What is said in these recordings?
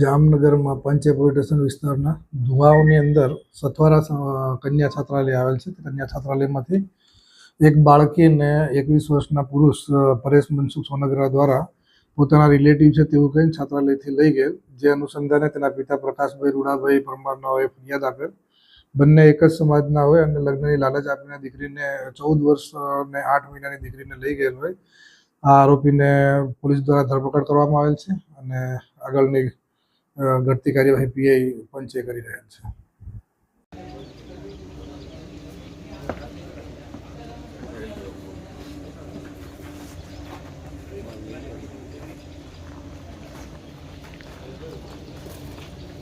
જામનગરમાં પંચેપુર સ્ટેશન વિસ્તારના ધુવાઓની અંદર સથવારા કન્યા છાત્રાલય આવેલ છે. કન્યા છાત્રાલયમાંથી એક બાળકીને એકવીસ વર્ષના પુરુષ પરેશ મનસુખ સોનગરા દ્વારા પોતાના રિલેટિવ છે તેવું કહીને છાત્રાલયથી લઈ ગયેલ. જે અનુસંધાને તેના પિતા પ્રકાશભાઈ રૂડાભાઈ પરમારના હોય ફરિયાદ આપેલ. બંને એક જ સમાજના હોય અને લગ્નની લાલચ આપીને દીકરીને ચૌદ વર્ષ અને આઠ મહિનાની દીકરીને લઈ ગયેલ હોય. આ આરોપીને પોલીસ દ્વારા ધરપકડ કરવામાં આવેલ છે અને આગળની ઘટતી કાર્યવાહી પીઆઈ પંચે કરી રહ્યા છે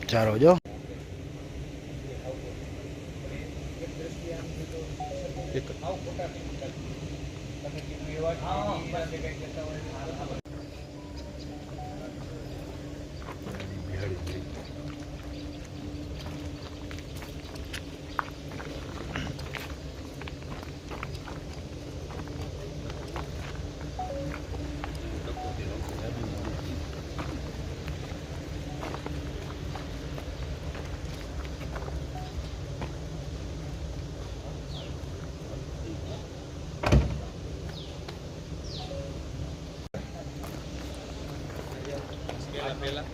ચારો જો એક pela.